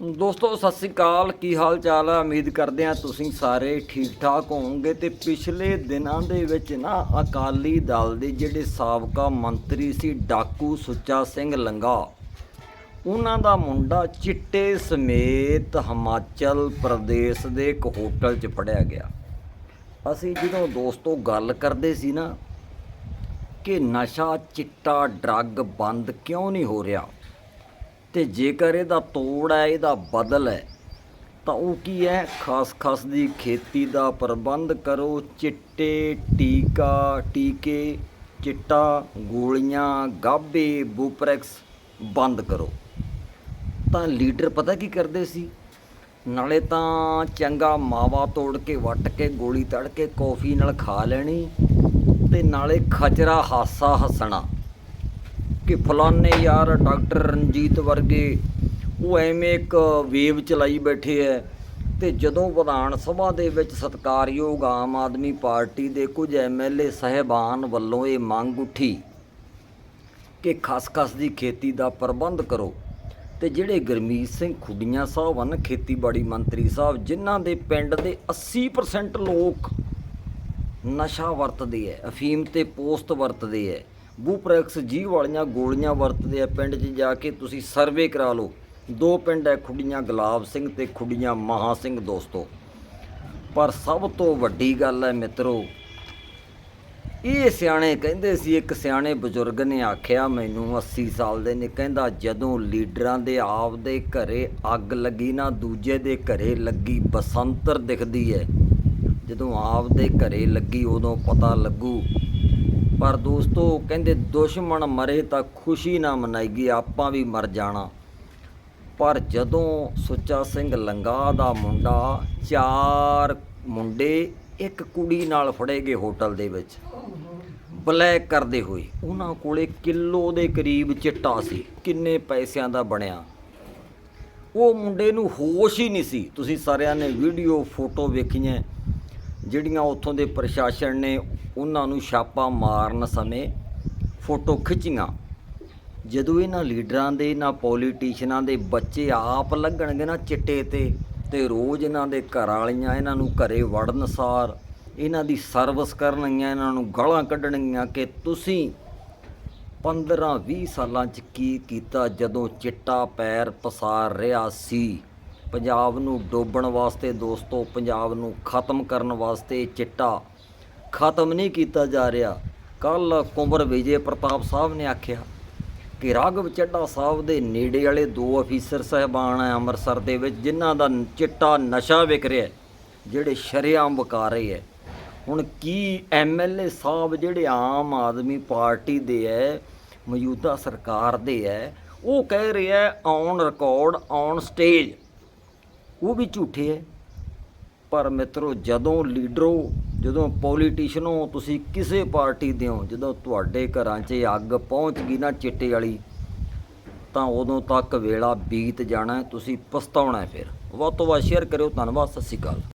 ਦੋਸਤੋ, ਸਤਿ ਸ੍ਰੀ ਅਕਾਲ। ਕੀ ਹਾਲ ਚਾਲ ਹੈ ਉਮੀਦ ਕਰਦੇ ਹਾਂ ਤੁਸੀਂ ਸਾਰੇ ਠੀਕ ਠਾਕ ਹੋਵੋਗੇ। ਤੇ ਪਿਛਲੇ ਦਿਨਾਂ ਦੇ ਵਿੱਚ ਨਾ ਅਕਾਲੀ ਦਲ ਦੇ ਜਿਹੜੇ ਸਾਬਕਾ ਮੰਤਰੀ ਸੀ, ਡਾਕੂ ਸੁੱਚਾ ਸਿੰਘ ਲੰਗਾ, ਉਹਨਾਂ ਦਾ ਮੁੰਡਾ ਚਿੱਟੇ ਸਮੇਤ ਹਿਮਾਚਲ ਪ੍ਰਦੇਸ਼ ਦੇ ਇੱਕ ਹੋਟਲ 'ਚ ਫੜਿਆ ਗਿਆ। ਅਸੀਂ ਜਦੋਂ ਦੋਸਤੋ ਗੱਲ ਕਰਦੇ ਸੀ ਨਾ ਕਿ ਨਸ਼ਾ, ਚਿੱਟਾ, ਡਰੱਗ ਬੰਦ ਕਿਉਂ ਨਹੀਂ ਹੋ ਰਿਹਾ? ਤੇ ਜੇਕਰ ਇਹਦਾ ਤੋੜ ਹੈ, ਇਹਦਾ ਬਦਲ ਹੈ, ਤਾਂ ਉਹ ਕੀ ਹੈ? ਖਾਸ ਖਾਸ ਦੀ ਖੇਤੀ ਦਾ ਪ੍ਰਬੰਧ ਕਰੋ। ਚਿੱਟੇ, ਟੀਕਾ, ਟੀਕੇ, ਚਿੱਟਾ, ਗੋਲੀਆਂ, ਗਾਬੇ, ਬੂਪਰੈਕਸ ਬੰਦ ਕਰੋ। ਤਾਂ ਲੀਡਰ ਪਤਾ ਕੀ ਕਰਦੇ ਸੀ? ਨਾਲੇ ਤਾਂ ਚੰਗਾ ਮਾਵਾ ਤੋੜ ਕੇ, ਵੱਟ ਕੇ, ਗੋਲੀ ਤੜ ਕੇ ਕੌਫੀ ਨਾਲ ਖਾ ਲੈਣੀ ਤੇ ਨਾਲੇ ਖਚਰਾ ਹਾਸਾ ਹੱਸਣਾ। ਕਿ ਫਲਾਨੇ ਯਾਰ ਡਾਕਟਰ ਰਣਜੀਤ ਵਰਗੇ ਉਹ ਐਵੇਂ ਇੱਕ ਵੇਵ ਚਲਾਈ ਬੈਠੇ ਐ ਤੇ ਜਦੋਂ ਵਿਧਾਨ ਸਭਾ ਦੇ ਵਿੱਚ ਸਤਕਾਰਯੋਗ ਆਮ ਆਦਮੀ ਪਾਰਟੀ ਦੇ ਕੁਝ ਐਮਐਲਏ ਸਹਿਬਾਨ ਵੱਲੋਂ ਇਹ ਮੰਗ ਉੱਠੀ ਕਿ ਖਸਖਸ ਦੀ ਖੇਤੀ ਦਾ ਪ੍ਰਬੰਧ ਕਰੋ ਤੇ ਜਿਹੜੇ ਗਰਮੀਤ ਸਿੰਘ ਖੁੱਡੀਆਂ ਸਾਹਿਬ ਹਨ, ਖੇਤੀਬਾੜੀ ਮੰਤਰੀ ਸਾਹਿਬ, ਜਿਨ੍ਹਾਂ ਦੇ ਪਿੰਡ ਦੇ 80% ਲੋਕ ਨਸ਼ਾ ਵਰਤਦੇ ਐ, ਅਫੀਮ ਤੇ ਪੋਸਟ ਵਰਤਦੇ ਐ। ਬੂਪ੍ਰੈਕਸ ਜੀ ਵਾਲੀਆਂ ਗੋਲੀਆਂ ਵਰਤਦੇ ਆ ਪਿੰਡ 'ਚ ਜਾ ਕੇ ਤੁਸੀਂ ਸਰਵੇ ਕਰਾ ਲਓ। ਦੋ ਪਿੰਡ ਹੈ ਖੁੱਡੀਆਂ ਗੁਲਾਬ ਸਿੰਘ ਤੇ ਖੁੱਡੀਆਂ ਮਹਾ ਸਿੰਘ ਦੋਸਤੋ। ਪਰ ਸਭ ਤੋਂ ਵੱਡੀ ਗੱਲ ਹੈ ਮਿੱਤਰੋ, ਇਹ ਸਿਆਣੇ ਕਹਿੰਦੇ ਸੀ, ਇੱਕ ਸਿਆਣੇ ਬਜ਼ੁਰਗ ਨੇ ਆਖਿਆ, ਮੈਨੂੰ 80 ਸਾਲ ਦੇ ਨੇ। ਕਹਿੰਦਾ, ਜਦੋਂ ਲੀਡਰਾਂ ਦੇ ਆਪ ਦੇ ਘਰੇ ਅੱਗ ਲੱਗੀ ਨਾ, ਦੂਜੇ ਦੇ ਘਰੇ ਲੱਗੀ, ਬਸੰਤਰ ਦਿਖਦੀ ਹੈ ਜਦੋਂ ਆਪ ਦੇ ਘਰੇ ਲੱਗੀ, ਉਦੋਂ ਪਤਾ ਲੱਗੂ ਪਰ ਦੋਸਤੋ, ਕਹਿੰਦੇ ਦੁਸ਼ਮਣ ਮਰੇ ਤਾਂ ਖੁਸ਼ੀ ਨਾ ਮਨਾਈਗੀ, ਆਪਾਂ ਵੀ ਮਰ ਜਾਣਾ। ਪਰ ਜਦੋਂ ਸੁੱਚਾ ਸਿੰਘ ਲੰਗਾ ਦਾ ਮੁੰਡਾ, ਚਾਰ ਮੁੰਡੇ ਇੱਕ ਕੁੜੀ ਨਾਲ ਫੜੇ ਗਏ ਹੋਟਲ ਦੇ ਵਿੱਚ, ਬਲੈਕ ਕਰਦੇ ਹੋਏ, ਉਹਨਾਂ ਕੋਲੇ ਕਿਲੋ ਦੇ ਕਰੀਬ ਚਿੱਟਾ ਸੀ, ਕਿੰਨੇ ਪੈਸਿਆਂ ਦਾ ਬਣਿਆ। ਉਹ ਮੁੰਡੇ ਨੂੰ ਹੋਸ਼ ਹੀ ਨਹੀਂ ਸੀ। ਤੁਸੀਂ ਸਾਰਿਆਂ ਨੇ ਵੀਡੀਓ ਫੋਟੋ ਵੇਖੀਆਂ। ਜਿਹੜੀਆਂ ਉੱਥੋਂ ਦੇ ਪ੍ਰਸ਼ਾਸਨ ਨੇ ਉਹਨਾਂ ਨੂੰ ਛਾਪਾ ਮਾਰਨ ਸਮੇਂ ਫੋਟੋ ਖਿੱਚੀਆਂ। ਜਦੋਂ ਇਹਨਾਂ ਲੀਡਰਾਂ ਦੇ, ਇਹਨਾਂ ਪੋਲੀਟੀਸ਼ੀਅਨਾਂ ਦੇ ਬੱਚੇ ਆਪ ਲੱਗਣਗੇ ਨਾ ਚਿੱਟੇ ਤੇ ਤੇ ਰੋਜ਼ ਇਹਨਾਂ ਦੇ ਘਰ ਵਾਲੀਆਂ ਇਹਨਾਂ ਨੂੰ ਘਰੇ ਵੜਨ ਸਾਰ ਇਹਨਾਂ ਦੀ ਸਰਵਿਸ ਕਰਨਗੀਆਂ ਇਹਨਾਂ ਨੂੰ ਗਾਲਾਂ ਕੱਢਣਗੀਆਂ ਕਿ ਤੁਸੀਂ 15-20 ਸਾਲਾਂ 'ਚ ਕੀ ਕੀਤਾ ਜਦੋਂ ਚਿੱਟਾ ਪੈਰ ਪਸਾਰ ਰਿਹਾ ਸੀ। ਪੰਜਾਬ ਨੂੰ ਡੋਬਣ ਵਾਸਤੇ ਦੋਸਤੋ, ਪੰਜਾਬ ਨੂੰ ਖਤਮ ਕਰਨ ਵਾਸਤੇ ਚਿੱਟਾ ਖਤਮ ਨਹੀਂ ਕੀਤਾ ਜਾ ਰਿਹਾ। ਕੱਲ ਕੁੰਵਰ ਵਿਜੇ ਪ੍ਰਤਾਪ ਸਾਹਿਬ ਨੇ ਆਖਿਆ ਕਿ ਰਾਘਵ ਚੱਡਾ ਸਾਹਿਬ ਦੇ ਨੇੜੇ ਵਾਲੇ ਦੋ ਅਫੀਸਰ ਸਹਿਬਾਨ ਆ ਅੰਮ੍ਰਿਤਸਰ ਦੇ ਵਿੱਚ, ਜਿਨ੍ਹਾਂ ਦਾ ਚਿੱਟਾ ਨਸ਼ਾ ਵਿਕ ਰਿਹਾ ਜਿਹੜੇ ਸ਼ਰੇਆਮ ਵਿਕਾ ਰਹੇ ਹੈ। ਹੁਣ ਕੀ ਐਮਐਲਏ ਸਾਹਿਬ ਜਿਹੜੇ ਆਮ ਆਦਮੀ ਪਾਰਟੀ ਦੇ ਹੈ, ਮੌਜੂਦਾ ਸਰਕਾਰ ਦੇ ਹੈ, ਉਹ ਕਹਿ ਰਿਹਾ ਔਨ ਰਿਕਾਰਡ ਔਨ ਸਟੇਜ। ਉਹ ਵੀ ਝੂਠੇ ਹੈ ਪਰ ਮਿੱਤਰੋ, ਜਦੋਂ ਲੀਡਰੋ, ਜਦੋਂ ਪੋਲੀਟੀਸ਼ੀਅਨੋ ਤੁਸੀਂ ਕਿਸੇ ਪਾਰਟੀ ਦੇ ਹੋ ਜਦੋਂ ਤੁਹਾਡੇ ਘਰਾਂ 'ਚ ਅੱਗ ਪਹੁੰਚ ਗਈ ਨਾ ਚਿੱਟੇ ਵਾਲੀ, ਤਾਂ ਉਦੋਂ ਤੱਕ ਵੇਲਾ ਬੀਤ ਜਾਣਾ, ਤੁਸੀਂ ਪਛਤਾਉਣਾ ਫਿਰ। ਵੱਧ ਤੋਂ ਵੱਧ ਸ਼ੇਅਰ ਕਰਿਓ, ਧੰਨਵਾਦ, ਸਤਿ ਸ਼੍ਰੀ ਅਕਾਲ।